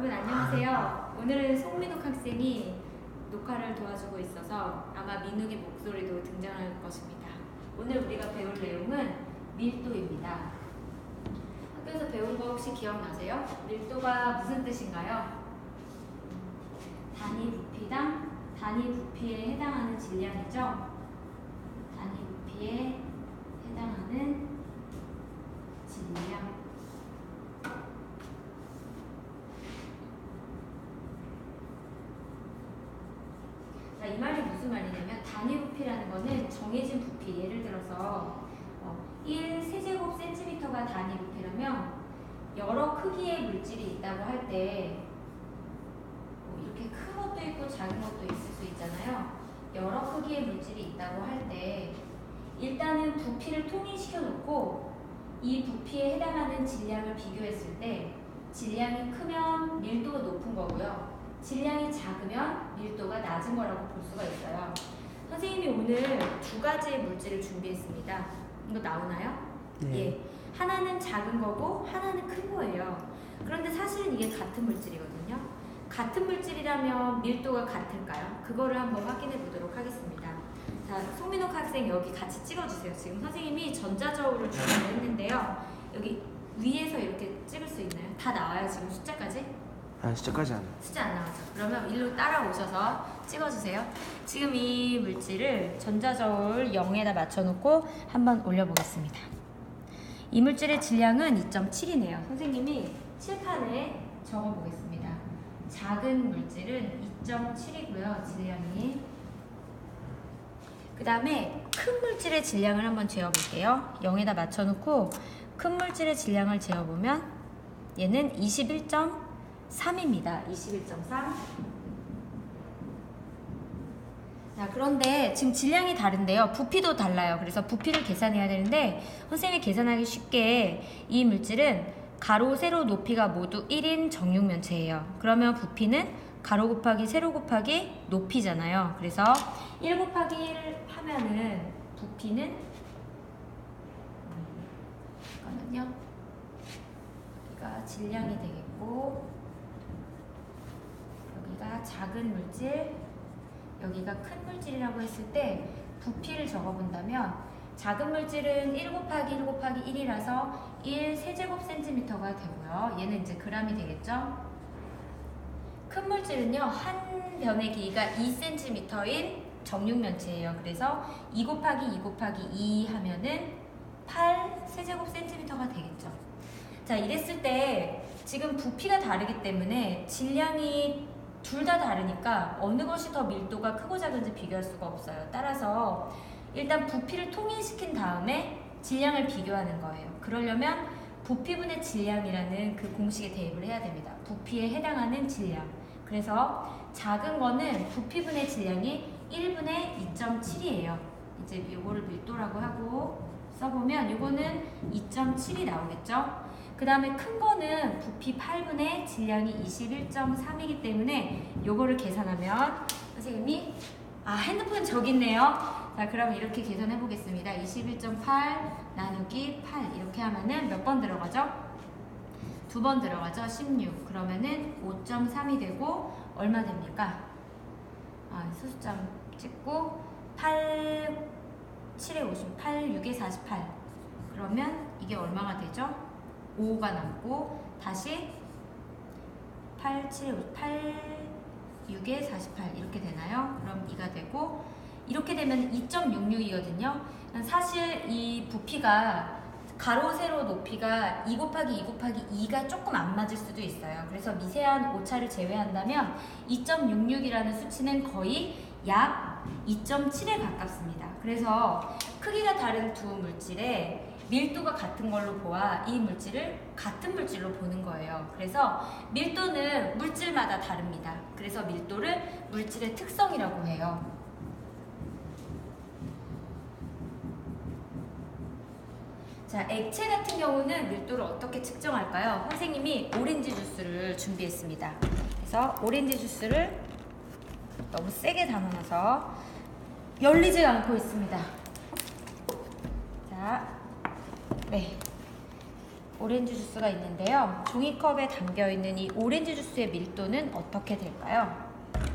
여러분 안녕하세요. 오늘은 송민욱 학생이 녹화를 도와주고 있어서 아마 민욱의 목소리도 등장할 것입니다. 오늘 우리가 배울 내용은 밀도입니다. 학교에서 배운 거 혹시 기억나세요? 밀도가 무슨 뜻인가요? 단위 부피당 단위 부피에 해당하는 질량이죠. 단위 부피에 해당하는 질량. 자, 이 말이 무슨 말이냐면 단위 부피라는 거는 정해진 부피. 예를 들어서 어, 1 세제곱 센티미터가 단위 부피라면 여러 크기의 물질이 있다고 할때 뭐 이렇게 큰 것도 있고 작은 것도 있을 수 있잖아요. 여러 크기의 물질이 있다고 할 때 일단은 부피를 통일시켜 놓고 이 부피에 해당하는 질량을 비교했을 때 질량이 크면 밀도가 높은 거고요. 질량이 작으면 밀도가 낮은 거라고 볼 수가 있어요. 선생님이 오늘 두 가지의 물질을 준비했습니다. 이거 나오나요? 예. 하나는 작은 거고 하나는 큰 거예요. 그런데 사실은 이게 같은 물질이거든요. 같은 물질이라면 밀도가 같을까요? 그거를 한번 확인해 보도록 하겠습니다. 자, 송민욱 학생 여기 같이 찍어주세요. 지금 선생님이 전자저울을 준비를 했는데요. 여기 위에서 이렇게 찍을 수 있나요? 다 나와요 지금 숫자까지? 아 진짜까지 안 해. 숫자 안 나오죠? 그러면 일로 따라오셔서 찍어주세요. 지금 이 물질을 전자저울 0에다 맞춰놓고 한번 올려보겠습니다. 이 물질의 질량은 2.7이네요. 선생님이 칠판에 적어보겠습니다. 작은 물질은 2.7이고요. 질량이. 그 다음에 큰 물질의 질량을 한번 재어볼게요. 0에다 맞춰놓고 큰 물질의 질량을 재어보면 얘는 21.3입니다. 21.3. 자, 그런데 지금 질량이 다른데요. 부피도 달라요. 그래서 부피를 계산해야 되는데 선생님이 계산하기 쉽게 이 물질은 가로, 세로 높이가 모두 1인 정육면체예요. 그러면 부피는 가로 곱하기 세로 곱하기 높이잖아요. 그래서 1 곱하기 1 하면은 부피는 음, 잠깐만요. 여기가 질량이 되겠고 여기가 작은 물질 여기가 큰 물질이라고 했을 때 부피를 적어본다면 작은 물질은 1 곱하기 1 곱하기 1이라서 1 세제곱 센티미터가 되고요. 얘는 이제 그람이 되겠죠? 큰 물질은요, 한 변의 길이가 2cm인 정육면체예요. 그래서 2 곱하기 2 곱하기 2 하면은 8 세제곱 센티미터가 되겠죠. 자, 이랬을 때 지금 부피가 다르기 때문에 질량이 둘 다 다르니까 어느 것이 더 밀도가 크고 작은지 비교할 수가 없어요. 따라서 일단 부피를 통일시킨 다음에 질량을 비교하는 거예요. 그러려면 부피분의 질량이라는 그 공식에 대입을 해야 됩니다. 부피에 해당하는 질량. 그래서 작은 거는 부피분의 질량이 1분의 2.7이에요. 이제 이거를 밀도라고 하고 써보면 이거는 2.7이 나오겠죠? 그 다음에 큰 거는 부피 8분의 질량이 21.3이기 때문에 요거를 계산하면 선생님이 아 핸드폰 저기 있네요 자 그럼 이렇게 계산해 보겠습니다 21.8 나누기 8 이렇게 하면은 몇 번 들어가죠? 두 번 들어가죠 16 그러면은 5.3이 되고 얼마 됩니까? 아 수수점 찍고 8 7에 50 8 6에 48 그러면 이게 얼마가 되죠? 5가 남고 다시 8, 7, 50, 8, 6에 48 이렇게 되나요? 그럼 2가 되고 이렇게 되면 2.66이거든요. 사실 이 부피가 가로 세로 높이가 2 곱하기 2 곱하기 2가 조금 안 맞을 수도 있어요. 그래서 미세한 오차를 제외한다면 2.66이라는 수치는 거의 약 2.7에 가깝습니다. 그래서 크기가 다른 두 물질에 밀도가 같은 걸로 보아 이 물질을 같은 물질로 보는 거예요. 그래서 밀도는 물질마다 다릅니다. 그래서 밀도를 물질의 특성이라고 해요. 자, 액체 같은 경우는 밀도를 어떻게 측정할까요? 선생님이 오렌지 주스를 준비했습니다. 그래서 오렌지 주스를 너무 세게 담아놔서 열리지 않고 있습니다. 자, 네. 오렌지 주스가 있는데요. 종이컵에 담겨 있는 이 오렌지 주스의 밀도는 어떻게 될까요?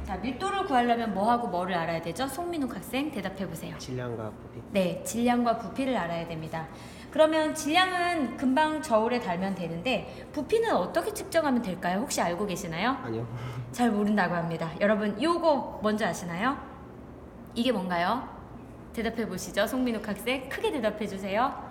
자, 밀도를 구하려면 뭐하고 뭐를 알아야 되죠? 송민욱 학생 대답해 보세요. 질량과 부피 네, 질량과 부피를 알아야 됩니다. 그러면 질량은 금방 저울에 달면 되는데 부피는 어떻게 측정하면 될까요? 혹시 알고 계시나요? 아니요 잘 모른다고 합니다. 여러분, 요거 뭔지 아시나요? 이게 뭔가요? 대답해 보시죠. 송민욱 학생 크게 대답해 주세요.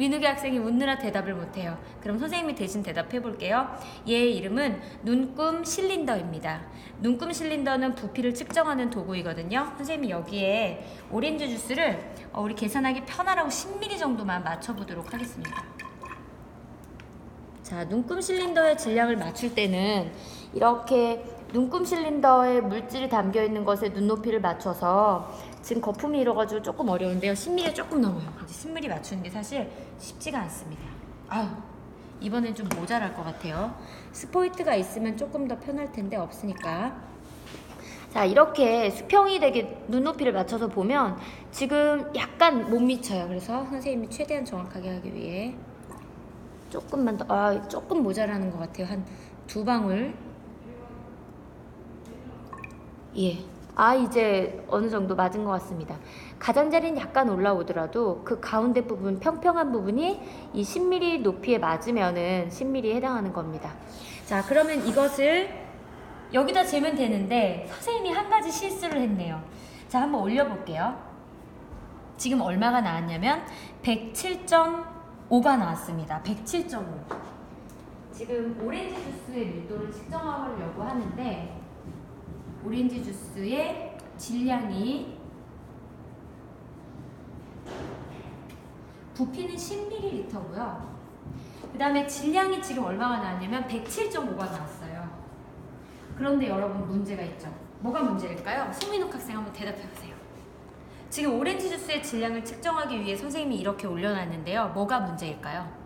민욱이 학생이 웃느라 대답을 못해요. 그럼 선생님이 대신 대답해 볼게요. 얘의 이름은 눈금 실린더입니다. 눈금 실린더는 부피를 측정하는 도구이거든요. 선생님이 여기에 오렌지 주스를 어, 우리 계산하기 편하라고 10ml 정도만 맞춰보도록 하겠습니다. 자, 눈금 실린더의 질량을 맞출 때는 이렇게 눈금 실린더에 물질이 담겨 있는 것에 눈높이를 맞춰서 지금 거품이 일어가지고 조금 어려운데요. 10mm 조금 넘어요. 이제 10mm 맞추는 게 사실 쉽지가 않습니다. 아유, 이번엔 좀 모자랄 것 같아요. 스포이트가 있으면 조금 더 편할 텐데 없으니까. 자, 이렇게 수평이 되게 눈높이를 맞춰서 보면 지금 약간 못 미쳐요. 그래서 선생님이 최대한 정확하게 하기 위해 조금만 더, 아, 조금 모자라는 것 같아요. 한 두 방울. 예. 아, 이제 어느 정도 맞은 것 같습니다. 가장자리는 약간 올라오더라도 그 가운데 부분, 평평한 부분이 이 10mm 높이에 맞으면은 10mm에 해당하는 겁니다. 자, 그러면 이것을 여기다 재면 되는데 선생님이 한 가지 실수를 했네요. 자, 한번 올려볼게요. 지금 얼마가 나왔냐면 107.5가 나왔습니다. 107.5. 지금 오렌지 주스의 밀도를 측정하려고 하는데 오렌지 주스의 질량이 부피는 10ml고요. 그 다음에 질량이 지금 얼마가 나왔냐면 107.5가 나왔어요. 그런데 여러분 문제가 있죠. 뭐가 문제일까요? 송민욱 학생 한번 대답해 보세요. 지금 오렌지 주스의 질량을 측정하기 위해 선생님이 이렇게 올려놨는데요. 뭐가 문제일까요?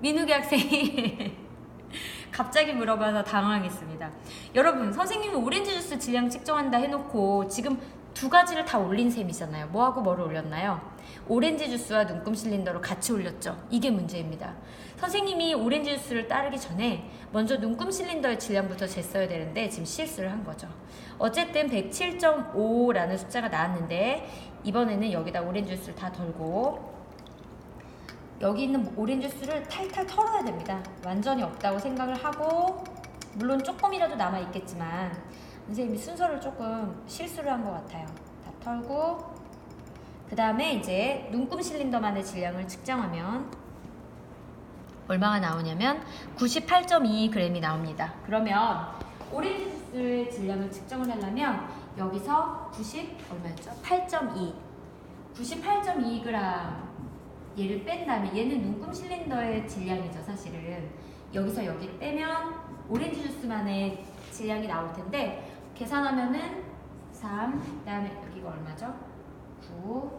민욱이 학생이 갑자기 물어봐서 당황했습니다. 여러분, 선생님이 오렌지 주스 질량 측정한다 해놓고 지금 두 가지를 다 올린 셈이잖아요. 뭐하고 뭐를 올렸나요? 오렌지 주스와 눈금 실린더를 같이 올렸죠. 이게 문제입니다. 선생님이 오렌지 주스를 따르기 전에 먼저 눈금 실린더의 질량부터 쟀어야 되는데 지금 실수를 한 거죠. 어쨌든 107.5라는 숫자가 나왔는데 이번에는 여기다 오렌지 주스를 다 덜고 여기 있는 오렌지 주스를 탈탈 털어야 됩니다. 완전히 없다고 생각을 하고 물론 조금이라도 남아 있겠지만 선생님이 순서를 조금 실수를 한 것 같아요. 다 털고 그 다음에 이제 눈금 실린더만의 질량을 측정하면 얼마가 나오냐면 98.22g이 나옵니다. 그러면 오렌지 주스의 질량을 측정을 하려면 여기서 90 얼마였죠? 8.2 98.2g 얘를 뺀 다음에 얘는 눈금 실린더의 질량이죠 사실은 여기서 여기를 빼면 오렌지 주스만의 질량이 나올 텐데 계산하면은 3 그 다음에 여기가 얼마죠? 9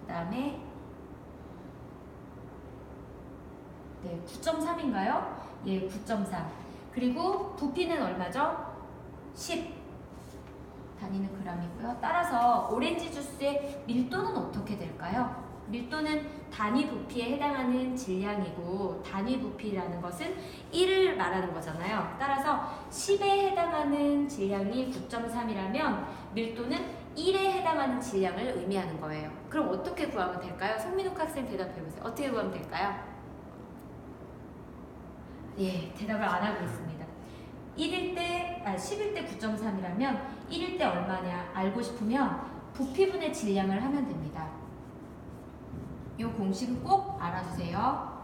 그 다음에 네 9.3인가요? 예 9.3 그리고 부피는 얼마죠? 10 단위는 g이고요 따라서 오렌지 주스의 밀도는 어떻게 될까요? 밀도는 단위 부피에 해당하는 질량이고 단위 부피라는 것은 1을 말하는 거잖아요. 따라서 10에 해당하는 질량이 9.3이라면 밀도는 1에 해당하는 질량을 의미하는 거예요. 그럼 어떻게 구하면 될까요? 송민욱 학생 대답해 보세요. 어떻게 구하면 될까요? 예, 대답을 안 하고 있습니다. 1일 때, 아, 10일 때 9.3이라면 1일 때 얼마냐 알고 싶으면 부피분의 질량을 하면 됩니다. 이 공식은 꼭 알아두세요.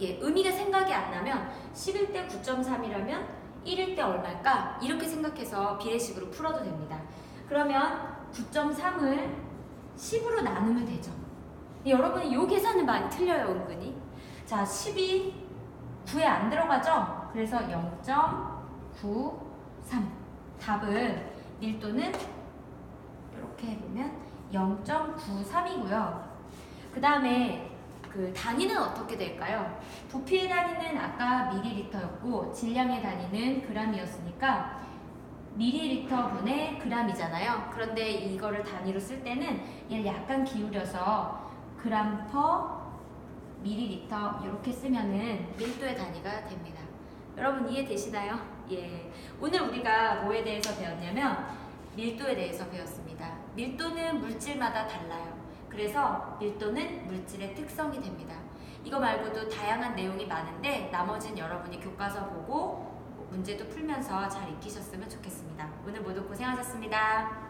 예, 의미가 생각이 안 나면 10일 때 9.3이라면 1일 때 얼마일까? 이렇게 생각해서 비례식으로 풀어도 됩니다. 그러면 9.3을 10으로 나누면 되죠. 여러분이 이 계산은 많이 틀려요, 은근히. 자, 10이 9에 안 들어가죠? 그래서 0.93. 답은 밀도는 이렇게 해보면 0.93이고요. 그 다음에 그 단위는 어떻게 될까요? 부피의 단위는 아까 미리리터였고 질량의 단위는 그람이었으니까 미리리터 분의 그람이잖아요. 그런데 이거를 단위로 쓸 때는 얘를 약간 기울여서 그램 퍼 밀리리터 이렇게 쓰면은 밀도의 단위가 됩니다. 여러분 이해되시나요? 예. 오늘 우리가 뭐에 대해서 배웠냐면 밀도에 대해서 배웠습니다. 밀도는 물질마다 달라요. 그래서 밀도는 물질의 특성이 됩니다. 이거 말고도 다양한 내용이 많은데 나머지는 여러분이 교과서 보고 문제도 풀면서 잘 익히셨으면 좋겠습니다. 오늘 모두 고생하셨습니다.